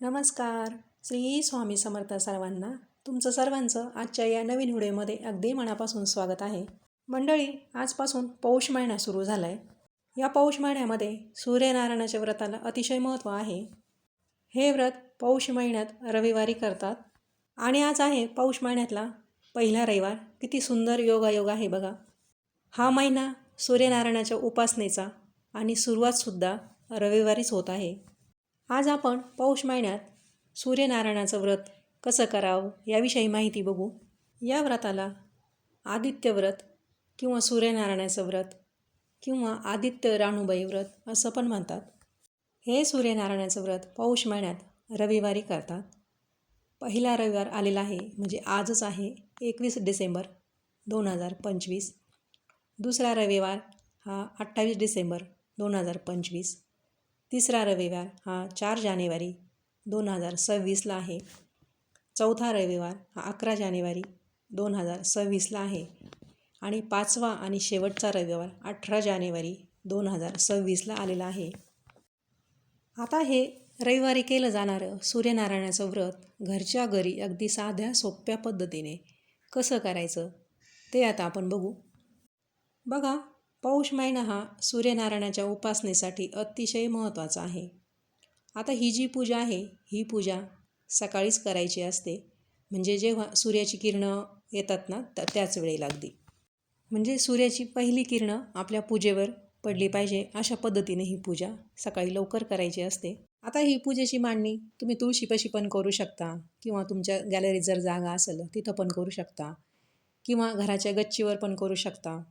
नमस्कार. श्री स्वामी समर्थ सर्वांना तुमचं सर्वांचं आजच्या या नवीन व्हिडिओमध्ये अगदी मनापासून स्वागत आहे. मंडळी आजपासून पौष महिना सुरू झाला आहे या पौष महिन्यामध्ये सूर्यनारायणाच्या व्रताला अतिशय महत्त्व आहे. हे व्रत पौष महिन्यात रविवारी करतात. आणि आज आहे पौष महिन्यातला पहिला रविवार. किती सुंदर योगायोग आहे बघा. हा महिना सूर्यनारायणाच्या उपासनेचा आणि सुरुवातसुद्धा रविवारीच होत आहे. आज आपण पौष महिन्यात सूर्यनारायणाचं व्रत कसं करावं याविषयी माहिती बघू. या व्रताला आदित्य व्रत किंवा सूर्यनारायणाचं व्रत किंवा आदित्य राणूबाई व्रत असं पण म्हणतात. हे सूर्यनारायणाचं व्रत पौष महिन्यात रविवारी करतात. पहिला रविवार आलेला आहे म्हणजे आजच आहे एकवीस डिसेंबर दोन हजार पंचवीस. दुसरा रविवार हा अठ्ठावीस डिसेंबर दोन हजार पंचवीस. तिसरा रविवार हा चार जानेवारी दोन हजार सव्वीसला आहे. चौथा रविवार हा अकरा जानेवारी दोन हजार सव्वीसला आहे. आणि पाचवा आणि शेवटचा रविवार अठरा जानेवारी दोन हजार सव्वीसला आलेला आहे. आता हे रविवारी केलं जाणारं सूर्यनारायणाचं व्रत घरच्या घरी अगदी साध्या सोप्या पद्धतीने कसं करायचं ते आता आपण बघू. बघा पौष महिना हा सूर्यनारायणाच्या उपासनेसाठी अतिशय महत्त्वाचा आहे. आता ही जी पूजा आहे ही पूजा सकाळीच करायची असते. म्हणजे जेव्हा सूर्याची किरणं येतात ना तर त्याच वेळेला अगदी. म्हणजे सूर्याची पहिली किरणं आपल्या पूजेवर पडली पाहिजे अशा पद्धतीने ही पूजा सकाळी लवकर करायची असते. आता ही पूजेची मांडणी तुम्ही तुळशीपाशी पण करू शकता किंवा तुमच्या गॅलरीत जर जागा असेल तिथं पण करू शकता किंवा घराच्या गच्चीवर पण करू शकता.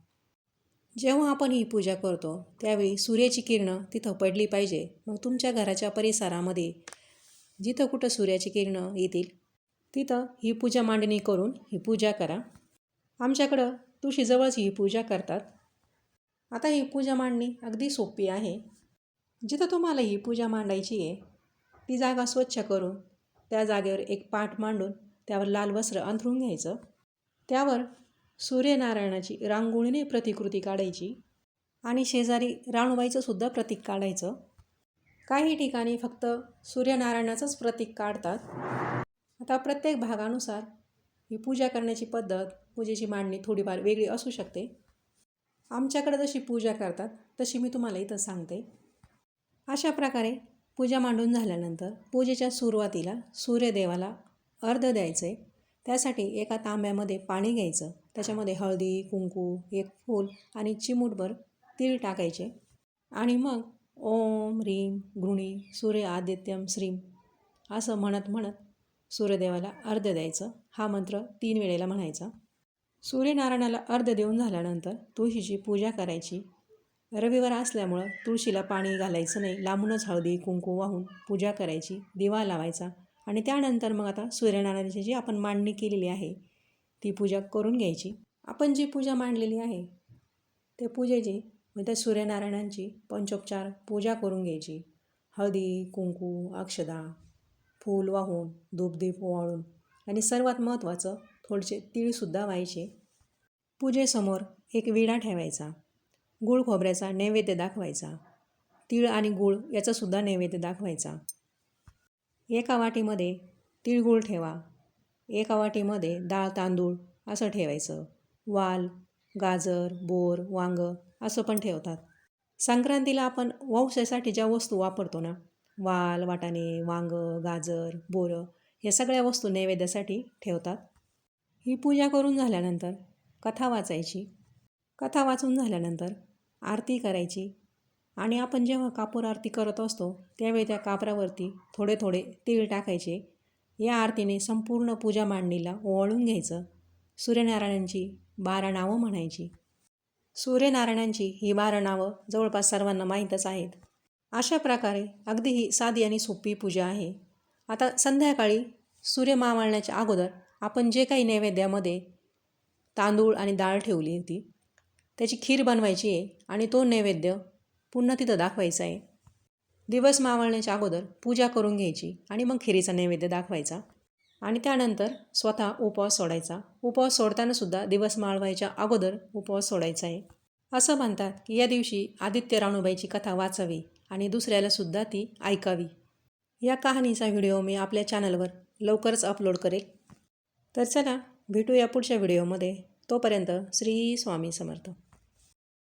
जेव्हा आपण ही पूजा करतो त्यावेळी सूर्याची किरणं तिथं पडली पाहिजे. मग तुमच्या घराच्या परिसरामध्ये जिथं कुठं सूर्याची किरणं येतील तिथं ही पूजा मांडणी करून ही पूजा करा. आमच्याकडं तुळशीजवळच ही पूजा करतात. आता ही पूजा मांडणी अगदी सोपी आहे. जिथं तुम्हाला ही पूजा मांडायची आहे ती जागा स्वच्छ करून त्या जागेवर एक पाठ मांडून त्यावर लाल वस्त्र अंथरून घ्यायचं. त्यावर सूर्यनारायणाची रांगोळीने प्रतिकृती काढायची आणि शेजारी राणूबाईचं सुद्धा प्रतीक काढायचं. काही ठिकाणी फक्त सूर्यनारायणाचंच प्रतीक काढतात. आता प्रत्येक भागानुसार ही पूजा करण्याची पद्धत पूजेची मांडणी थोडीफार वेगळी असू शकते. आमच्याकडे जशी पूजा करतात तशी मी तुम्हाला इथं सांगते. अशा प्रकारे पूजा मांडून झाल्यानंतर पूजेच्या सुरुवातीला सूर्यदेवाला अर्ध द्यायचं. आहे त्यासाठी एका तांब्यामध्ये पाणी घ्यायचं. त्याच्यामध्ये हळदी कुंकू एक फूल आणि चिमूटभर तीळ टाकायचे. आणि मग ओम ह्रीम गृणी सूर्य आदित्यम श्रीम असं म्हणत म्हणत सूर्यदेवाला अर्ध द्यायचं. हा मंत्र तीन वेळेला म्हणायचा. सूर्यनारायणाला अर्ध देऊन झाल्यानंतर तुळशीची पूजा करायची. रविवार असल्यामुळं तुळशीला पाणी घालायचं नाही. लांबूनच हळदी कुंकू वाहून पूजा करायची. दिवा लावायचा. आणि त्यानंतर मग आता सूर्यनारायणाची जी आपण मांडणी केलेली आहे ती पूजा करून घ्यायची. आपण जी पूजा मांडलेली आहे ते पूजेची म्हणजे त्या सूर्यनारायणांची पंचोपचार पूजा करून घ्यायची. हळदी कुंकू अक्षदा फूल वाहून धूपदीप ओवाळून आणि सर्वात महत्त्वाचं थोडेसे तीळसुद्धा व्हायचे. पूजेसमोर एक विडा ठेवायचा. गूळ खोबऱ्याचा नैवेद्य दाखवायचा. तीळ आणि गूळ याचासुद्धा नैवेद्य दाखवायचा. एका वाटीमध्ये तिळगुळ ठेवा. एका वाटीमध्ये डाळ तांदूळ असं ठेवायचं. वाल गाजर बोर वांग असं पण ठेवतात. संक्रांतीला आपण वंशासाठी ज्या वस्तू वापरतो ना वाल वाटाणे वांग गाजर बोरं हे सगळ्या वस्तू नैवेद्यासाठी ठेवतात. ही पूजा करून झाल्यानंतर कथा वाचायची. कथा वाचून झाल्यानंतर आरती करायची. आणि आपण जेव्हा कापूर आरती करत असतो त्यावेळी त्या कापरावरती थोडे थोडे तीळ टाकायचे. या आरतीने संपूर्ण पूजा मांडणीला ओवाळून घ्यायचं. सूर्यनारायणांची बारा नावं म्हणायची. सूर्यनारायणांची ही बारा नावं जवळपास सर्वांना माहीतच आहेत. अशा प्रकारे अगदी ही साधी आणि सोपी पूजा आहे. आता संध्याकाळी सूर्य मावळण्याच्या अगोदर आपण जे काही नैवेद्यामध्ये तांदूळ आणि डाळ ठेवली होती त्याची खीर बनवायची आहे आणि तो नैवेद्य पुन्हा तिथं दाखवायचं आहे. दिवस मावळण्याच्या अगोदर पूजा करून घ्यायची आणि मग खिरीचा नैवेद्य दाखवायचा. आणि त्यानंतर स्वतः उपवास सोडायचा. उपवास सोडतानासुद्धा दिवस माळवायच्या अगोदर उपवास सोडायचा आहे. असं म्हणतात की या दिवशी आदित्य राणूबाईची कथा वाचावी आणि दुसऱ्यालासुद्धा ती ऐकावी. या कहाणीचा व्हिडिओ मी आपल्या चॅनलवर लवकरच अपलोड करेल. तर चला भेटूया पुढच्या व्हिडिओमध्ये. तोपर्यंत श्री स्वामी समर्थ.